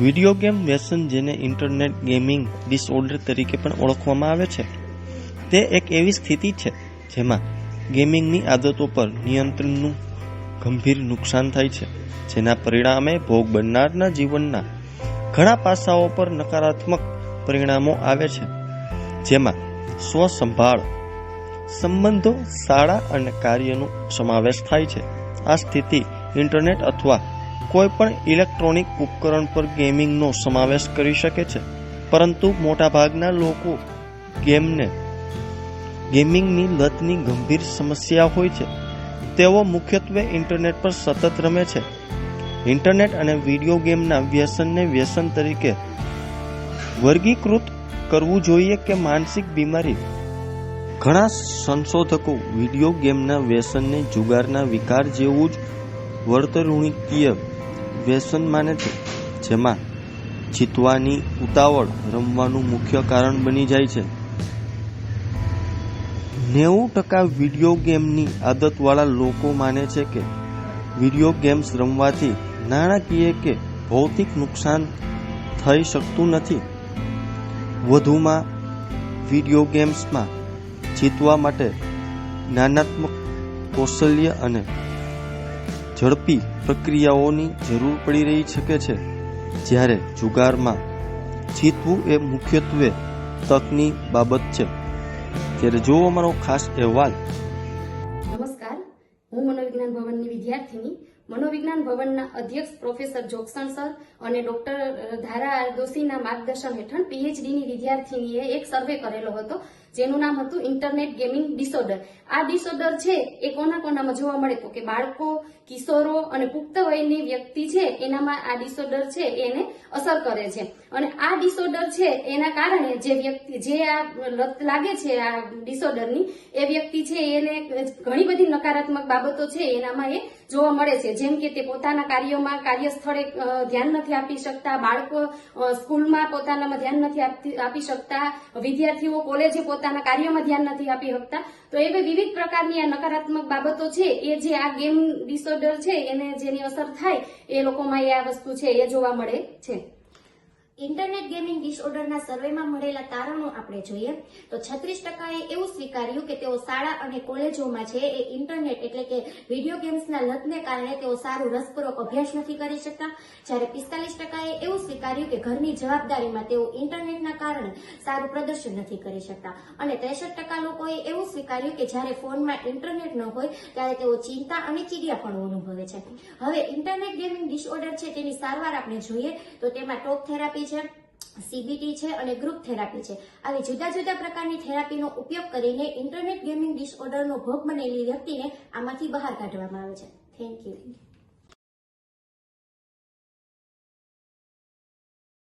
Video game વ્યસન જેને internet gaming disorder તરીકે પણ ઓળખવામાં આવે છે. તે એક એવી સ્થિતિ છે જેમાં ગેમિંગની આદતો પર નિયંત્રણનું ગંભીર નુકસાન થાય છે, જેના પરિણામે ભોગ બનનારના જીવનના ઘણા પાસાઓ પર નકારાત્મક પરિણામો આવે છે, જેમાં સ્વસંભાળ, સંબંધો, શાળા અને કાર્યનો સમાવેશ થાય છે. આ સ્થિતિ ઇન્ટરનેટ અથવા કોઈ પણ ઇલેક્ટ્રોનિક ઉપકરણ પર ગેમિંગનો સમાવેશ કરી શકે છે. પરંતુ મોટાભાગના લોકો ગેમને ગેમિંગની લતની ગંભીર સમસ્યા હોય છે. તેઓ મુખ્યત્વે ઇન્ટરનેટ પર સતત રમે છે. ઇન્ટરનેટ અને વીડિયો ગેમના વ્યસનને વ્યસન તરીકે વર્ગીકૃત કરવું જોઈએ કે માનસિક બીમારી. ઘણા સંશોધકો વિડિયો ગેમના વ્યસનને જુગારના વિકાર જેવું જ વર્તણૂકીય વ્યસન માને જેમાં જીતવાની ઉતાવળ રમવાનું મુખ્ય કારણ બની જાય છે. નેવું ટકા વીડિયો ગેમની આદતવાળા લોકો માને છે કે વિડિયો ગેમ્સ રમવાથી નાણાકીય કે ભૌતિક નુકસાન થઈ શકતું નથી. વધુમાં વિડિયો ગેમ્સમાં જીતવા માટે જ્ઞાનાત્મક કૌશલ્ય અને ઝડપી પ્રક્રિયાઓની જરૂર પડી રહી શકે છે. જ્યારે જુગારમાં જીતવું એ મુખ્યત્વે તકની બાબત છે. ત્યારે જો અમારો ખાસ અહેવાલ. નમસ્કાર. હું મનોવિજ્ઞાન ભવનની વિદ્યાર્થીની. મનોવિજ્ઞાન ભવનના અધ્યક્ષ પ્રોફેસર જોક્સન સર અને ડોક્ટર ધારા આર દોશીના માર્ગદર્શન હેઠળ પીએચડીની વિદ્યાર્થીનીએ એક સર્વે કરેલો હતો. જેનું નામ હતું ઇન્ટરનેટ ગેમિંગ ડિસઓર્ડર. આ ડિસઓર્ડર છે એ કોના કોનામાં જોવા મળે તો કે બાળકો, કિશોરો અને પુખ્ત વયની વ્યક્તિ છે એનામાં આ ડિસઓર્ડર છે એને અસર કરે છે. અને આ ડિસઓર્ડર છે એના કારણે જે વ્યક્તિ, જે આ લત લાગે છે આ ડિસઓર્ડરની, એ વ્યક્તિ છે એને ઘણી બધી નકારાત્મક બાબતો છે એનામાં એ જોવા મળે છે. જેમ કે તે પોતાના કાર્યોમાં કાર્યસ્થળે ધ્યાન નથી આપી શકતા, બાળકો સ્કૂલમાં પોતાનામાં ધ્યાન નથી આપી શકતા, વિદ્યાર્થીઓ કોલેજે પોતાના કાર્યમાં ધ્યાન નથી આપી શકતા. તો એવી વિવિધ પ્રકારની આ નકારાત્મક બાબતો છે, એ જે આ ગેમ ડિસઓર્ડર છે, એને જેની અસર થાય, એ લોકોમાં એ આ વસ્તુ છે, એ જોવા મળે છે. ઇન્ટરનેટ ગેમિંગ ડિસઓર્ડરના સર્વેમાં મળેલા તારણો આપણે જોઈએ. તો છત્રીસ ટકાએ એવું સ્વીકાર્યું કે તેઓ શાળા અને કોલેજોમાં છે એ ઇન્ટરનેટ એટલે કે વીડિયો ગેમ્સના લતને કારણે તેઓ સારું રસપૂર્વક અભ્યાસ નથી કરી શકતા. જ્યારે પિસ્તાલીસ ટકાએ એવું સ્વીકાર્યું કે ઘરની જવાબદારીમાં તેઓ ઇન્ટરનેટના કારણે સારું પ્રદર્શન નથી કરી શકતા. અને ત્રેસઠ ટકા લોકોએ એવું સ્વીકાર્યું કે જ્યારે ફોનમાં ઇન્ટરનેટ ન હોય, ત્યારે તેઓ ચિંતા અને ચીડિયાપણું અનુભવે છે. હવે ઇન્ટરનેટ ગેમિંગ ડિસઓર્ડર છે તેની સારવાર આપણે જોઈએ. તો તેમાં ટોક થેરાપી છે સીબીટી છે અને ગ્રુપ થેરાપી છે. આવી જુદા જુદા પ્રકારની થેરાપીનો ઉપયોગ કરીને ઇન્ટરનેટ ગેમિંગ ડિસઓર્ડરનો ભોગ બનેલી વ્યક્તિને આમાંથી બહાર કાઢવામાં આવે છે. Thank you